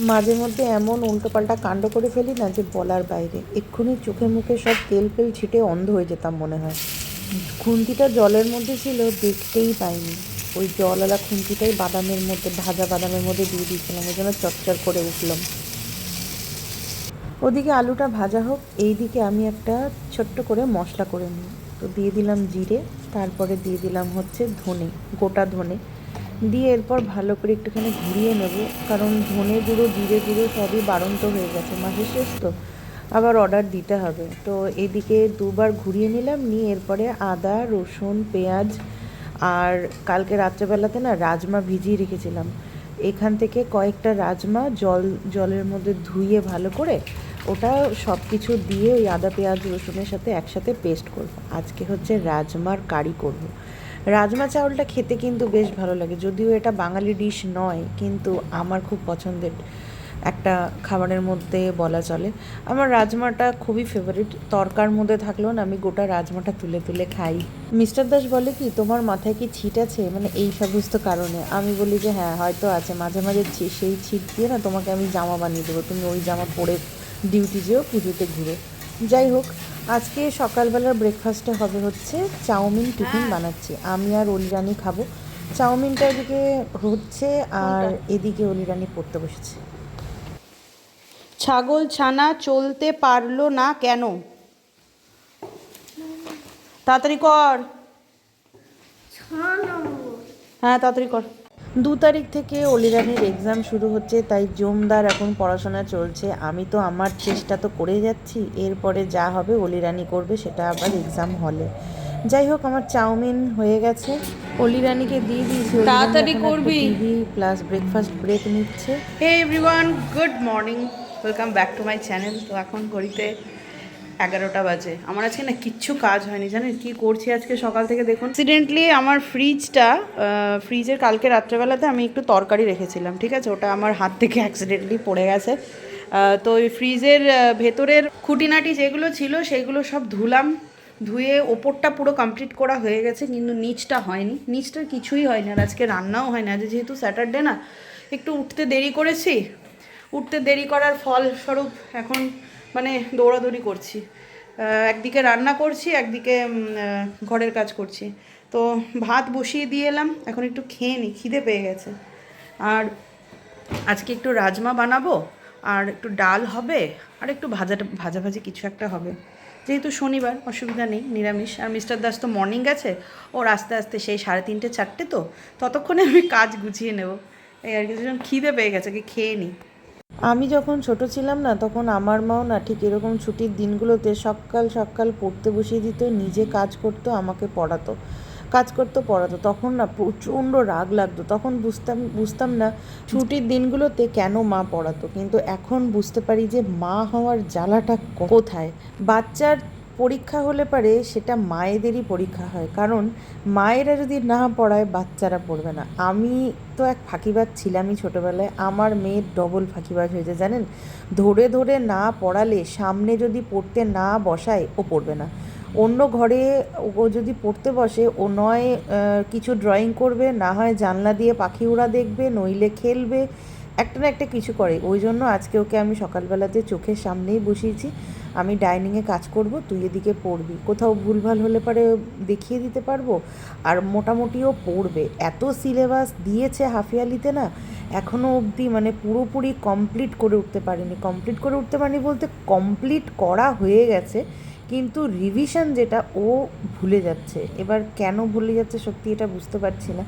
মাঝে মধ্যে এমন উল্টোপাল্টা কাণ্ড করে ফেলি না যে বলার বাইরে। এক্ষুনি চোখে মুখে সব তেল ফেল ছিটে অন্ধ হয়ে যেতাম মনে হয়। খুন্তিটা জলের মধ্যে ছিল, দেখতেই পাইনি। ওই জলওয়ালা খুন্তিটাই বাদামের মধ্যে, ভাজা বাদামের মধ্যে দিয়ে দিয়েছিলাম। ওই জন্য চটচর করে উঠলাম। ওদিকে আলুটা ভাজা হোক, এইদিকে আমি একটা ছোট্ট করে মশলা করে নিই। তো দিয়ে দিলাম জিরে, তারপরে দিয়ে দিলাম হচ্ছে ধনে, গোটা ধনে। দিয়ে এরপর ভালো করে একটুখানি ঘুরিয়ে নেব। কারণ ধনে গুঁড়ো, জিরে গুঁড়ো সবই বাড়ন্ত হয়ে গেছে মাসের শেষ তো। আবার অর্ডার দিতে হবে। তো এদিকে দুবার ঘুরিয়ে নিলাম, নিয়ে এরপরে আদা, রসুন, পেঁয়াজ আর কালকে রাত্রেবেলাতে না রাজমা ভিজিয়ে রেখেছিলাম। এখান থেকে কয়েকটা রাজমা জল, জলের মধ্যে ধুয়ে ভালো করে ওটা সব কিছু দিয়ে ওই আদা, পেঁয়াজ, রসুনের সাথে একসাথে পেস্ট করব। আজকে হচ্ছে রাজমার কারি করব। রাজমা চাউলটা খেতে কিন্তু বেশ ভালো লাগে। যদিও এটা বাঙালি ডিশ নয়, কিন্তু আমার খুব পছন্দের একটা খাবারের মধ্যে বলা চলে। আমার রাজমাটা খুবই ফেভারিট তরকার মধ্যে থাকলেও না আমি গোটা রাজমাটা তুলে তুলে খাই। মিস্টার দাস বলে কি, তোমার মাথায় কি ছিট আছে? মানে এই সমস্ত কারণে। আমি বলি যে হ্যাঁ হয়তো আছে। মাঝে মাঝে সেই ছিট দিয়ে না তোমাকে আমি জামা বানিয়ে দেবো। তুমি ওই জামা পরে ডিউটি যেও, পুজোতে ঘুরো। যাই হোক আজকে সকালবেলার ব্রেকফাস্টে হবে হচ্ছে চাউমিন টিফিন বানাচ্ছি। আমি আর অলিরানি খাব। চাউমিনটা এদিকে হচ্ছে আর এদিকে অলিরানি পড়তে বসেছে। ছাগল ছানা চলতে পারল না কেন? তাড়াতাড়ি কর। হ্যাঁ তাড়াতাড়ি কর। দু তারিখ থেকে অলিরানির এক্সাম শুরু হচ্ছে তাই জমদার এখন পড়াশোনা চলছে। আমি তো আমার চেষ্টা তো করে যাচ্ছি এরপরে যা হবে অলিরানি করবে সেটা আবার এক্সাম হলে। যাই হোক আমার চাউমিন হয়ে গেছে। অলিরানিকে দিয়ে দিয়েছি তাড়াতাড়ি করবি। প্লাস ব্রেকফাস্ট ব্রেক নিচ্ছে। Hey everyone good morning welcome back to my channel তো এখন ঘড়িতে এগারোটা বাজে। আমার আজকে না কিচ্ছু কাজ হয়নি, জানেন? কি করছি আজকে সকাল থেকে দেখুন। অ্যাক্সিডেন্টলি আমার ফ্রিজটা ফ্রিজের কালকে রাত্রেবেলাতে আমি একটু তরকারি রেখেছিলাম, ঠিক আছে? ওটা আমার হাত থেকে অ্যাক্সিডেন্টলি পড়ে গেছে। তো ওই ফ্রিজের ভেতরের খুঁটিনাটি যেগুলো ছিল, সেগুলো সব ধুলাম, ধুয়ে ওপরটা পুরো কমপ্লিট করা হয়ে গেছে, কিন্তু নিচটা হয়নি। নিচটা কিছুই হয়নি আর আজকে রান্নাও হয় না আজ যেহেতু স্যাটারডে না, একটু উঠতে দেরি করেছি। উঠতে দেরি করার ফলস্বরূপ এখন মানে দৌড়াদৌড়ি করছি। একদিকে রান্না করছি, একদিকে ঘরের কাজ করছি। তো ভাত বসিয়ে দিয়ে এলাম, এখন একটু খেয়ে নিই খিদে পেয়ে গেছে। আর আজকে একটু রাজমা বানাবো, আর একটু ডাল হবে, আর একটু ভাজা ভাজাভাজি কিছু একটা হবে। যেহেতু শনিবার, অসুবিধা নেই, নিরামিষ। আর মিস্টার দাস তো মর্নিং গেছে, ওর আস্তে আস্তে সেই সাড়ে তিনটে, চারটে তো, ততক্ষণে আমি কাজ গুছিয়ে নেব। এই আর কিছু খিদে পেয়ে গেছে কি খেয়ে নিই আমি যখন ছোট ছিলাম না, তখন আমার মাও না ঠিক এরকম ছুটির দিনগুলোতে সকাল সকাল পড়তে বসিয়ে দিত, নিজে কাজ করতো, আমাকে পড়াতো, কাজ করতো, পড়াতো। তখন না প্রচণ্ড রাগ লাগতো। তখন বুঝতাম বুঝতাম না ছুটির দিনগুলোতে কেন মা পড়াতো। কিন্তু এখন বুঝতে পারি যে মা হওয়ার জ্বালাটা কোথায়? বাচ্চার পরীক্ষা হলে পারে সেটা মায়েদেরই পরীক্ষা হয়। কারণ মায়েরা যদি না পড়ায় বাচ্চারা পড়বে না। আমি তো এক ফাঁকিবাজ ছিলামই ছোটোবেলায়। আমার মেয়ের ডবল ফাঁকিবাজ হয়েছে, জানেন? ধরে ধরে না পড়ালে সামনে যদি পড়তে না বসায়, ও পড়বে না। অন্য ঘরে ও যদি পড়তে বসে, ও নয় কিছু ড্রয়িং করবে, না হয় জানলা দিয়ে পাখি উড়া দেখবে, নইলে খেলবে, একটা না একটা কিছু করে। ওই জন্য আজকে ওকে আমি সকালবেলাতে চোখের সামনেই বসিয়েছি। আমি ডাইনিংয়ে কাজ করব, তুই এদিকে পড়বি। কোথাও ভুলভাল হলে পারে দেখিয়ে দিতে পারব? আর মোটামুটিও পড়বে। এত সিলেবাস দিয়েছে হাফিয়ালিতে না এখনও অবধি মানে পুরোপুরি কমপ্লিট করে উঠতে পারিনি। কমপ্লিট করে উঠতে পারিনি বলতে কমপ্লিট করা হয়ে গেছে, কিন্তু রিভিশন যেটা, ও ভুলে যাচ্ছে। এবার কেন ভুলে যাচ্ছে সত্যি এটা বুঝতে পারছি না।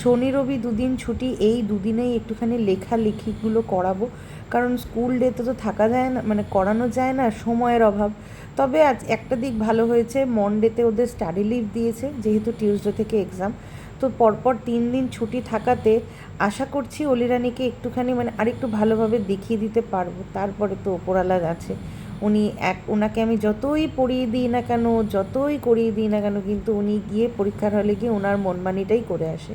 শনি, রবি দুদিন ছুটি, এই দুদিনেই একটুখানি লেখালেখিগুলো করাবো। কারণ স্কুল ডেতে তো থাকা যায় না মানে করানো যায় না সময়ের অভাব। তবে আজ একটা দিক ভালো হয়েছে মনডেতে ওদের স্টাডি লিভ দিয়েছে, যেহেতু টিউসডে থেকে এক্সাম তো পরপর তিন দিন ছুটি থাকাতে আশা করছি অলিরানিকে একটুখানি মানে আরেকটু ভালোভাবে দেখিয়ে দিতে পারব। তারপরে তো ওপরালা আছে। উনি এক ওনাকে আমি যতই পড়িয়ে দিই না কেন, যতই করিয়ে দিই না কেন, কিন্তু উনি গিয়ে পরীক্ষার হলে গিয়ে ওনার মনমানিটাই করে আসে।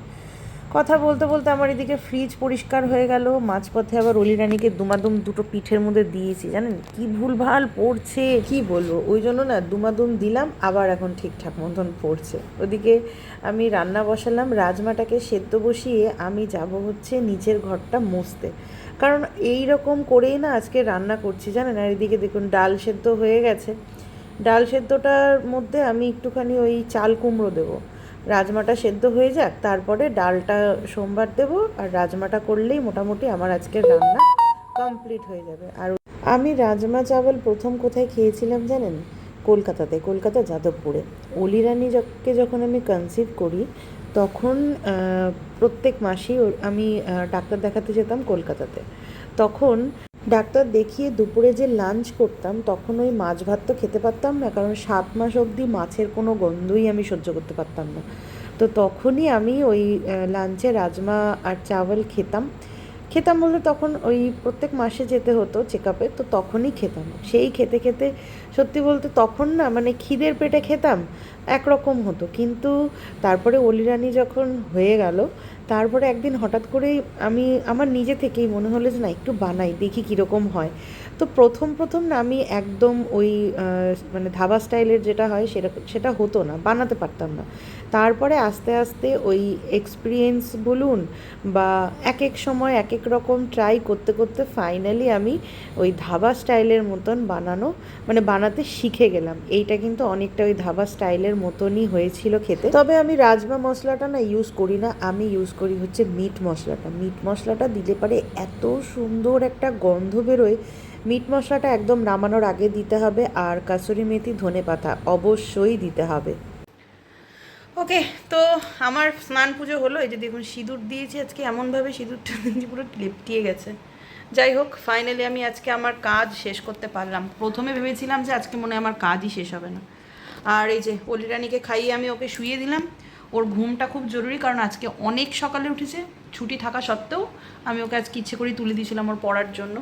কথা বলতে বলতে আমার এদিকে ফ্রিজ পরিষ্কার হয়ে গেল। মাঝপথে আবার অলি রানীকে দুমাদুম দুটো পিঠের মধ্যে দিয়েছি, জানেন? কি ভুলভাল পড়ছে, কি বলব? ওই জন্য না দুমাদুম দিলাম, আবার এখন ঠিকঠাক মতন পড়ছে। ওদিকে আমি রান্না বসালাম, রাজমাটাকে সেদ্ধ বসিয়ে আমি যাব হচ্ছে নিচের ঘরটা মুছতে। কারণ এই রকম করেই না আজকে রান্না করছি, জানেন? আর এদিকে দেখুন ডাল সেদ্ধ হয়ে গেছে। ডাল সেদ্ধটার মধ্যে আমি একটুখানি ওই চাল কুমড়ো দেবো। রাজমাটা সেদ্ধ হয়ে যাক, তারপরে ডালটা সোমবার দেবো, আর রাজমাটা করলেই মোটামুটি আমার আজকের রান্না কমপ্লিট হয়ে যাবে। আর আমি রাজমা চাওয়াল প্রথম কোথায় খেয়েছিলাম জানেন? কলকাতাতে, কলকাতা যাদবপুরে। অলিরানিকে যখন আমি কনসিভ করি, তখন প্রত্যেক মাসেই আমি ডাক্তার দেখাতে যেতাম কলকাতাতে। তখন ডাক্তার দেখিয়ে দুপুরে যে লাঞ্চ করতাম, তখন ওই মাছ ভাত তো খেতে পারতাম না, কারণ সাত মাস অবধি মাছের কোনো গন্ধই আমি সহ্য করতে পারতাম না। তো তখনই আমি ওই লাঞ্চে রাজমা আর চাওয়াল খেতাম। খেতাম বলতে তখন ওই প্রত্যেক মাসে যেতে হতো চেক আপে তো তখনই খেতাম। সেই খেতে খেতে সত্যি বলতে তখন না মানে খিদের পেটে খেতাম, একরকম হতো। কিন্তু তারপরে অলিরানি যখন হয়ে গেল তারপরে একদিন হঠাৎ করেই আমি, আমার নিজে থেকেই মনে হলো যে না, একটু বানাই, দেখি কীরকম হয়। তো প্রথম প্রথম না আমি একদম ওই মানে ধাবা স্টাইলের যেটা হয়, সেটা সেটা হতো না, বানাতে পারতাম না। তারপরে আস্তে আস্তে ওই এক্সপিরিয়েন্স বলুন বা এক এক সময় এক এক রকম ট্রাই করতে করতে ফাইনালি আমি ওই ধাবা স্টাইলের মতন বানানো মানে বানাতে শিখে গেলাম। এইটা কিন্তু অনেকটা ওই ধাবা স্টাইলের মতনই হয়েছিল খেতে। তবে আমি রাজমা মশলাটা না ইউজ করি না, আমি ইউজ করি হচ্ছে মিট মশলাটা। মিট মশলাটা দিলে পারে এত সুন্দর একটা গন্ধ বেরোয়। মিট মশলাটা একদম নামানোর আগে দিতে হবে আর কাসুরি মেথি ধনে পাতা অবশ্যই দিতে হবে। ওকে, তো আমার স্নান পুজো হলো। এই যে দেখুন, সিঁদুর দিয়েছি আজকে। এমনভাবে সিঁদুরটা পুরো লেপটিয়ে গেছে। যাই হোক ফাইনালি আমি আজকে আমার কাজ শেষ করতে পারলাম। প্রথমে ভেবেছিলাম যে আজকে মনে আমার কাজই শেষ হবে না। আর এই যে অলিরানিকে খাইয়ে আমি ওকে শুয়ে দিলাম। ওর ঘুমটা খুব জরুরি, কারণ আজকে অনেক সকালে উঠেছে। ছুটি থাকা সত্ত্বেও আমি ওকে আজকে ইচ্ছে করেই তুলে দিয়েছিলাম ওর পড়ার জন্য।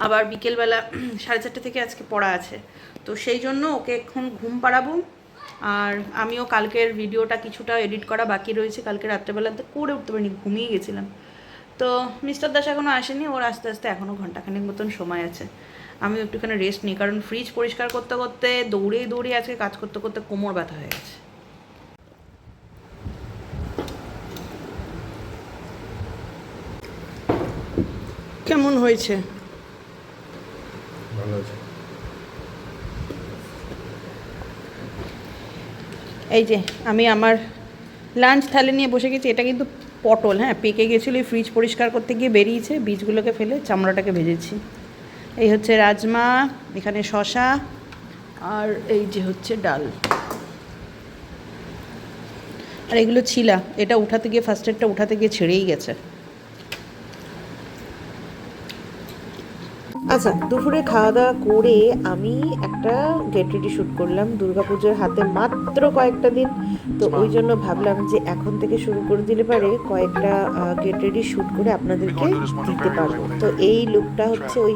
আবার বিকেলবেলা সাড়ে চারটে থেকে আজকে পড়া আছে। তো সেই জন্য ওকে এখন ঘুম পাড়াবো। আর আমিও কালকের ভিডিওটা কিছুটা এডিট করা বাকি রয়েছে, কালকে রাত্রেবেলাতে করে উঠতে পারিনি, ঘুমিয়ে গেছিলাম। তো মিস্টার দাস এখনও আসেনি, ওর আস্তে আস্তে এখনও ঘন্টাখানেক মতন সময় আছে। আমিও একটুখানি রেস্ট নিই, কারণ ফ্রিজ পরিষ্কার করতে করতে দৌড়ে দৌড়ে আজকে কাজ করতে করতে কোমর ব্যথা হয়ে গেছে। কেমন হয়েছে? এই যে, আমি আমার লাঞ্চ থালে নিয়ে বসে গেছি। এটা কিন্তু পটল হ্যাঁ? পেকে গেছিল, এই ফ্রিজ পরিষ্কার করতে গিয়ে বেরিয়েছে, বীজগুলোকে ফেলে চামড়াটাকে ভেজেছি। এই হচ্ছে রাজমা, এখানে শশা আর এই যে হচ্ছে ডাল। আর এগুলো ছিলা, এটা উঠাতে গিয়ে ফার্স্ট এডটা উঠাতে গিয়ে ছেড়েই গেছে। আচ্ছা দুপুরে খাওয়া দাওয়া করে আমি একটা গেট রেডি শ্যুট করলাম। দুর্গাপুজোর হাতে মাত্র কয়েকটা দিন। তো ওই জন্য ভাবলাম যে এখন থেকে শুরু করে দিলে পারে কয়েকটা গেট রেডি শ্যুট করে আপনাদেরকে দিতে পারব। তো এই লুকটা হচ্ছে ওই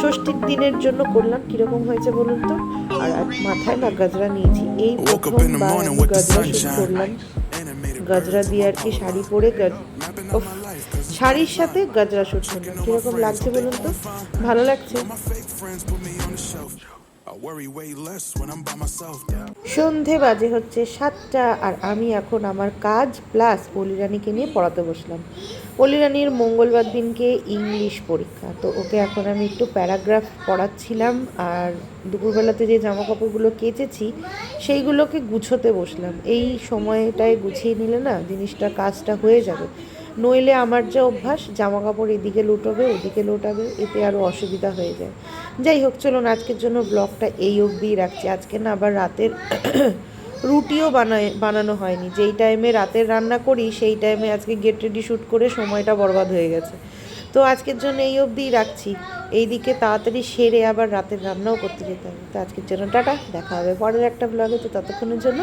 ষষ্ঠীর দিনের জন্য করলাম। কীরকম হয়েছে বলুন তো? আর মাথায় না গাজরা নিয়েছি। এই প্রথমবার গাজরা শ্যুট করলাম। গাজরা দিয়ে আর কি শাড়ি পরে শাড়ির সাথে গাজরা শ্যুট করলাম। কীরকম লাগছে বলুন তো? ভালো লাগছে. সন্ধে বাজে হচ্ছে সাতটা আর আমি এখন আমার কাজ প্লাস পলিরানিকে নিয়ে পড়াতে বসলাম। পলিরানির মঙ্গলবার দিনকে ইংলিশ পরীক্ষা। তো ওকে এখন আমি একটু প্যারাগ্রাফ পড়াচ্ছিলাম আর দুপুরবেলাতে যে জামা কাপড়গুলো কেচেছি, সেইগুলোকে গুছোতে বসলাম। এই সময়টায় গুছিয়ে নিলে না, জিনিসটা, কাজটা হয়ে যাবে। নইলে আমার যে অভ্যাস জামা কাপড় এদিকে লুটোবে, ওদিকে লোটাবে, এতে আরও অসুবিধা হয়ে যায়। যাই হোক, চলুন আজকের জন্য ব্লগটা এই অবধিই রাখছি। আজকে না আবার রাতের রুটিও বানায়, বানানো হয়নি। যেই টাইমে রাতের রান্না করি, সেই টাইমে আজকে গেট রেডি শ্যুট করে সময়টা বরবাদ হয়ে গেছে। তো আজকের জন্য এই অবধিই রাখছি। এইদিকে তাড়াতাড়ি সেরে আবার রাতের রান্নাও করতে যেতে হবে। তো আজকের জন্য টাটা, দেখা হবে পরের একটা ব্লগে তো ততক্ষণের জন্য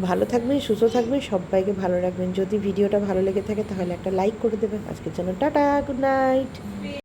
ভালো থাকবেন, সুস্থ থাকবেন, সবাইকে ভালো রাখবেন। যদি ভিডিওটা ভালো লেগে থাকে তাহলে একটা লাইক করে দেবেন। আজকের জন্য টাটা গুড নাইট